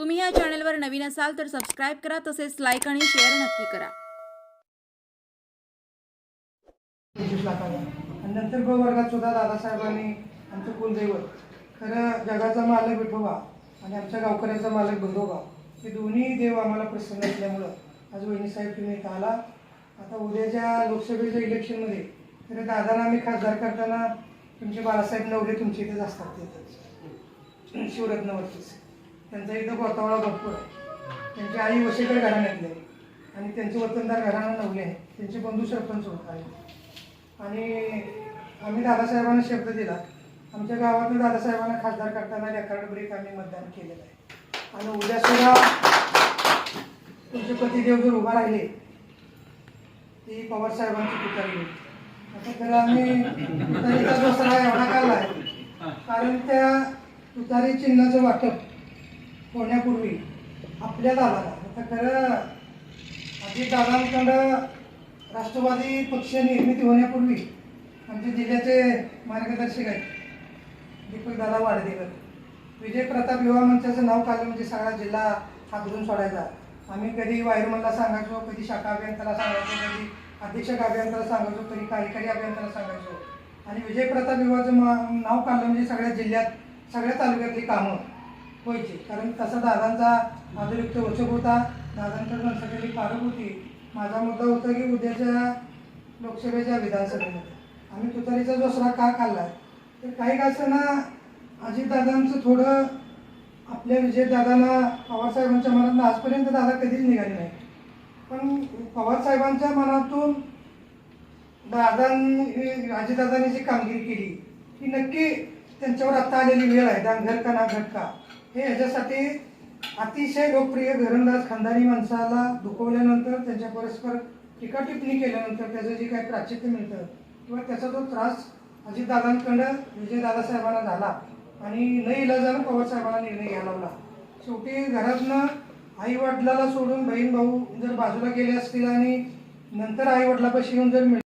तुम्ही या चॅनलवर नवीन असाल तर सबस्क्राईब करा तसेच लाईक आणि शेअर नक्की करा. आणि नंतर ब वर्गात सुद्धा दादासाहेबांनी आमचं कुलदैवत. खरं जगाचा मालक विठोबा आणि आमच्या गावकऱ्याचा मालक बंधोबा हे दोन्ही देव आम्हाला प्रसन्न असल्यामुळं आज वहिनीसाहेब तुम्ही इथं आला. आता उद्याच्या लोकसभेच्या इलेक्शनमध्ये खरं दादाला आम्ही खासदार करताना तुमचे बाळासाहेब नवरे तुमच्या इथेच असतात तिथंच शिवरत्नवरतीच. त्यांचा इथं गोतावळा भरपूर आहे. त्यांची आई वसेकर घराण्यातले आणि त्यांचे वतनदार घराणं नवले आहे त्यांचे बंधू सरपंच होत आहेत. आणि आम्ही दादासाहेबांना शब्द दिला. आमच्या गावातून दादासाहेबांना खासदार करताना रेकॉर्ड ब्रेक आम्ही मतदान केलेलं आहे. आणि उद्या सुद्धा तुमचे पतिदेव जर उभा राहिले ती पवार पुतळी तुतारी आता तर आम्ही तुतारीचा दुसरा एवढा काल आहे. कारण त्या तुतारी चिन्हाचं वाटप होण्यापूर्वी आपल्या दादाला आता खरं अजितदादांकडं राष्ट्रवादी पक्ष निर्मिती होण्यापूर्वी आमच्या जिल्ह्याचे मार्गदर्शक आहेत दीपकदादा वाडदेकर विजय प्रताप युवा मंचाचं नाव काढलं म्हणजे सगळा जिल्हा हादरून सोडायचा. आम्ही कधी वायरमनला सांगायचो कधी शाखा अभियंत्याला सांगायचो कधी अधीक्षक अभियंत्याला सांगायचो कधी कार्यकारी अभियंत्याला सांगायचो. आणि विजय प्रताप युवाचं मा नाव काढलं म्हणजे सगळ्या जिल्ह्यात सगळ्या तालुक्यातली कामं. व्हायची. कारण तसा दादांचा आदरयुक्त वचक होता दादांकडे सगळी पारख होती. माझा मुद्दा होता की उद्याच्या लोकसभेच्या विधानसभेमध्ये. आम्ही तुतारीचा दुसरा का काढला तर काही का असताना अजितदादांचं थोडं आपल्या विजयदादांना पवारसाहेबांच्या मनातून आजपर्यंत दादा कधीच निघाले नाही. पण पवारसाहेबांच्या मनातून दादांनी अजितदादांनी जी कामगिरी केली ती नक्की त्यांच्यावर आत्ता आलेली वेळ आहे. दांगर का ना घटका हे ह्याच्यासाठी अतिशय लोकप्रिय घरंदाज खानदानी माणसाला दुखवल्यानंतर त्यांच्या परस्पर टीका टिप्पणी केल्यानंतर त्याचं जे काही प्राचित्य मिळतं किंवा त्याचा जो त्रास अजितदादांकडं विजय दादासाहेबांना झाला आणि न इलाजानं पवारसाहेबांना निर्णय घ्यायला लावला. शेवटी घरातनं आई वडिलाला सोडून बहीण भाऊ जर बाजूला गेले असतील आणि नंतर आई वडिलापाशी येऊन जर